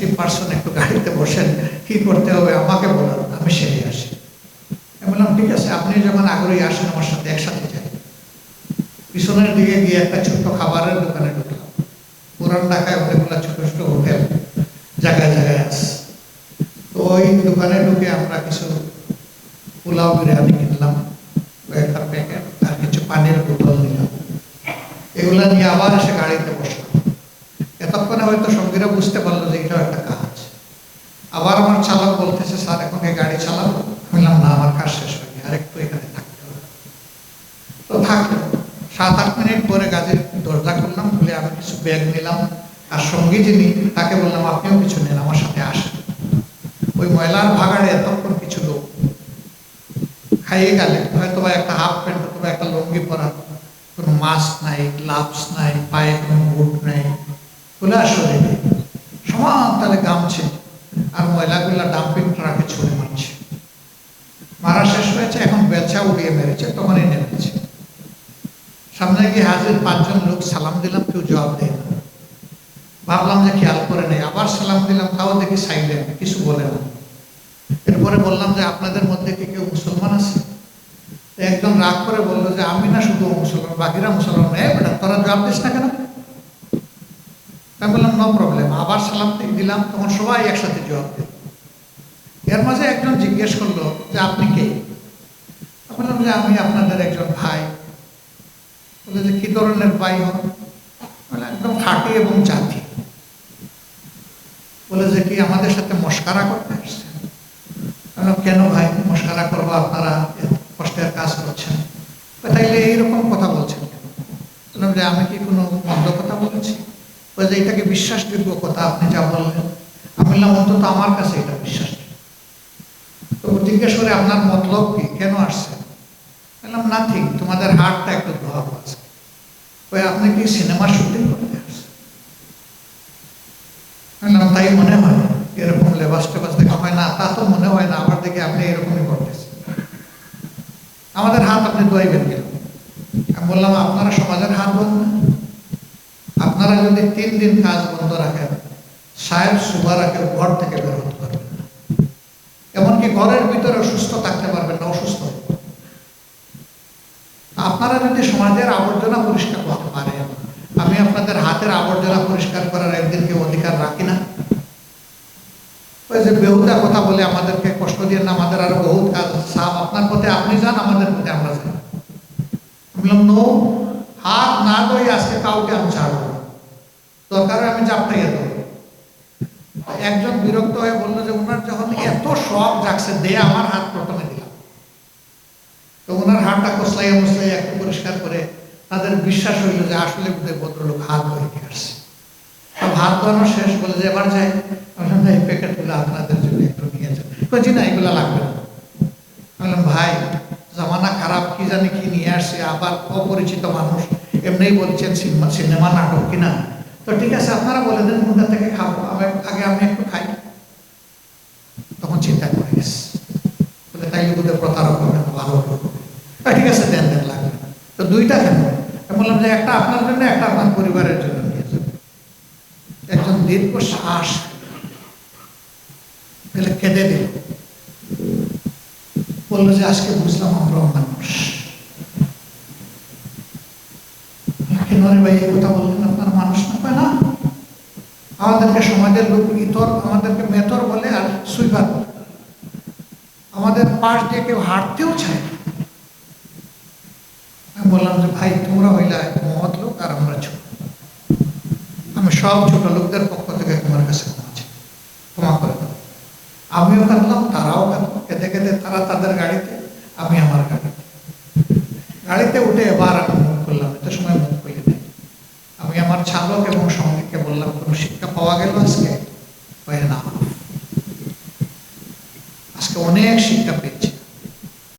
Sensitive person একটু গাড়িতে বসেন, কি করতে হবে আমাকে বলুন আমি সেরে আসি। আমি বললাম, ঠিক আছে, আপনি যখন আগ্রহী আসেন আমার সাথে একসাথে যাই। পিছনের দিকে গিয়ে একটা ছোট্ট খাবারের দোকানে ঢুকলাম। পুরান ঢাকায় অনেকগুলো ছোট ছোট হোটেল, জায়গায় জায়গায় আছে। তো ওই দোকানে ঢুকে আমরা কিছু পোলাও বিরিয়ানি কিনলাম, কয়েকটা প্যাকেট আর কিছু পানির বোতল নিলাম। এগুলা নিয়ে আবার এসে গাড়িতে বসলাম। এতক্ষণে হয়তো সঙ্গীরা বুঝতে পারল যে এটাও একটা কাজ। আবার আমার চালক বলতেছে, স্যার, এখন এই গাড়ি চালাবো বললাম, না, আমার কাজ শেষ হয়নি আর একটু এখানে থাকতে হবে। তো থাকল। সাত আট মিনিট পরে গাড়ির দরজা খুললাম, খুলে আমি কিছু ব্যাগ নিলাম। আর সঙ্গী যিনি, তাকে বললাম, আপনিও কিছু নেন, আমার সাথে আসেন। ওই ময়লার ভাগাড়ে এতক্ষণ কিছু লোক। খাইয়ে গেলে হয়তো বা একটা হাফ প্যান্ট অথবা একটা লুঙ্গি পরা, কোনো মাস্ক নাই গ্লাভস নাই, পায়ে কোনো বুট নাই। খোলা শরীরে সমান গামছে আর ময়লাগুলা ডাম্পিং ট্রাকে ছুড়ে মারছে। মারা শেষ হয়েছে, এখন বেচা উড়িয়ে মেরেছে, তখনই নেমেছে। সামনে গিয়ে হাজির পাঁচজন লোক সালাম দিলাম, কেউ জবাব দেয় না। ভাবলাম যে খেয়াল করে নেই, আবার সালাম দিলাম, তাও দেখি সাইলেন্ট, কিছু বলে না। এরপরে বললাম যে আপনাদের মধ্যে কি কেউ মুসলমান আছে? একজন রাগ করে বলল যে, আমি না শুধু মুসলমান, বাকিরা মুসলমান। নেই বেটা, তোরা জবাব দিস না কেন? নো প্রবলেম আবার সালাম দিলাম, তখন সবাই একসাথে জবাব দিল। এর মাঝে একজন জিজ্ঞেস করল যে, আপনি কে? বললাম যে, আমি আপনাদের একজন ভাই। বলে যে, কি ধরনের ভাই হন? বলে একদম খাঁটি এবং জাতি। বলে যে, কি আমাদের সাথে মস্কারা করতে আসছেন? কেন ভাই? মস্কারা করব আপনারা? কষ্টের কাজ করছেন। তাইলে এইরকম কথা বলছেন বললাম যে, আমি কি কোনো বলে যে এটাকে বিশ্বাসযোগ্য কথা আপনি যা বললেন, আমি বললাম, অন্তত আমার কাছে এটা বিশ্বাসযোগ্য। তো জিজ্ঞেস করে, আপনার মতলব কি? কেন আসছে বললাম নাথিং তোমাদের হার্টটা একটু ধোয়া আছে ওই আপনি কি সিনেমা শুটিং করতে আসছেন? তাই মনে হয়, এরকম লেবাস টেবাস দেখা হয় না, তা তো মনে হয় না, আমার দেখে আপনি এরকমই করতেছেন। আমাদের হাত আপনি ধোয়াইবেন কেন? আমি বললাম, আপনারা সমাজের হাত ধোন না? আপনারা যদি তিন দিন কাজ বন্ধ রাখেন সাহেব সুবারাকে ঘর থেকে বের হতে পারবেন না। এমনকি ঘরের ভিতরে সুস্থ থাকতে পারবেন না, অসুস্থ। আপনারা যদি সমাজের আবর্জনা পরিষ্কার করতে পারেন, আমি আপনাদের হাতের আবর্জনা পরিষ্কার করার একদিনকে অধিকার রাখি না। ওই যে বেহুদা কথা বলে আমাদেরকে কষ্ট দিয়ে না, আমাদের আরও বহুত কাজ। সাহেব, আপনার পথে আপনি যান, আমাদের পথে আমরা যাই। হাত না ধোই আজকে কাউকে আমি ছাড়বো দরকার আমি চাপটাইয়া দেবো। একজন বিরক্ত হয়ে বলল যে ওনার যখন এত শখ জাগছে দে আমার হাত প্রথমে দিলাম। তো ওনার হাতটা কসলাইয়া মসলাইয়া একটু পরিষ্কার করে তাদের বিশ্বাস হইল যে আসলে বোধহয় ভদ্রলোক হাত ধরে নিয়ে আসছে। তো হাত ধোয়ানো শেষ বলে যে এবার যাই আমি বললাম, এই প্যাকেটগুলো আপনাদের জন্য একটু নিয়ে যান। জি না এগুলো লাগবে না। বললাম ভাই জামানা খারাপ কি জানি কি নিয়ে আসছে আবার অপরিচিত মানুষ। এমনিই বলছেন সিনেমা নাটক কিনা তো ঠিক আছে, আপনারা বলে দেন কোনটা থেকে খাব, আগে আমি একটু খাই। তখন চিন্তা করে গেছে বলে তাইলে বোধহয় প্রতারক হবে ভালো হবে। ঠিক আছে, দেন দেন, লাগবে। তো দুইটা কেন বললাম যে, একটা আপনার জন্য, একটা আপনার পরিবারের জন্য একজন দীর্ঘ শ্বাস কেঁদে দিল। বলল যে, আজকে বুঝলাম আমরাও মানুষ কেন রে ভাই এই কথা বললেন, আপনার মানুষ আমাদেরকে সমাজের লোক ইতর, আমাদেরকে মেতর বলে আর সুইপার বলে। আমাদের পাশ দিয়ে কেউ হাঁটতেও চায় আমি বললাম যে, ভাই, তোমরা হইলে মহৎ লোক আর আমরা ছোট আমি সব ছোট লোকদের পক্ষ থেকে তোমার কাছে ক্ষমা ক্ষমা করে দাও। আমিও কাঁদলাম, তারাও কাঁদলো। কেঁদে কেঁদে তারা তাদের গাড়িতে, আমি আমার গাড়িতে। গাড়িতে উঠে এবার আমি মুখ করলাম এত সময় খুলে নেই। আমি আমার চালক এবং সঙ্গীকে বললাম কোনো শিক্ষা পাওয়া গেল আজকে? না আজকে অনেক শিক্ষা পেয়েছি।